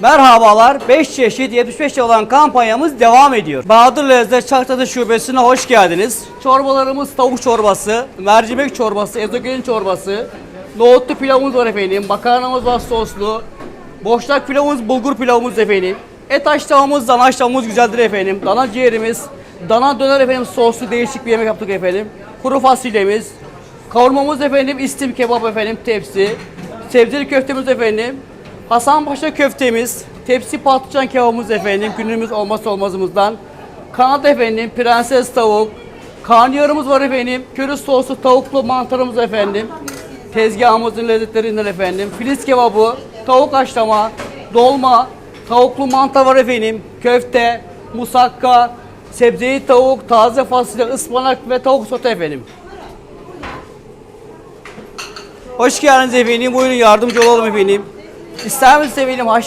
Merhabalar. 5 çeşit 75 olan kampanyamız devam ediyor. Bahadır Lezzet Çaktadı Şubesi'ne hoş geldiniz. Çorbalarımız tavuk çorbası, mercimek çorbası, ezogelin çorbası, nohutlu pilavımız var efendim, makarnamız var soslu, boşnak pilavımız, bulgur pilavımız efendim. Et haşlamamız, dana haşlamamız güzeldir efendim. Dana ciğerimiz, dana döner efendim soslu değişik bir yemek yaptık efendim. Kuru fasulyemiz, kavurmamız efendim, istim kebap efendim tepsi, sebzeli köftemiz efendim, Hasanpaşa köftemiz, tepsi patlıcan kebabımız efendim, günümüz olmazsa olmazımızdan. Kanat efendim, prenses tavuk, karnıyarımız var efendim, köri soslu tavuklu mantarımız efendim. Tezgahımızın lezzetlerinden efendim. Filiz kebabı, tavuk haşlama, dolma, tavuklu mantar var efendim, köfte, musakka, sebzeli tavuk, taze fasulye, ıspanak ve tavuk sote efendim. Hoş geldiniz efendim. Buyurun yardımcı olalım efendim. İster misiniz efendim haşlama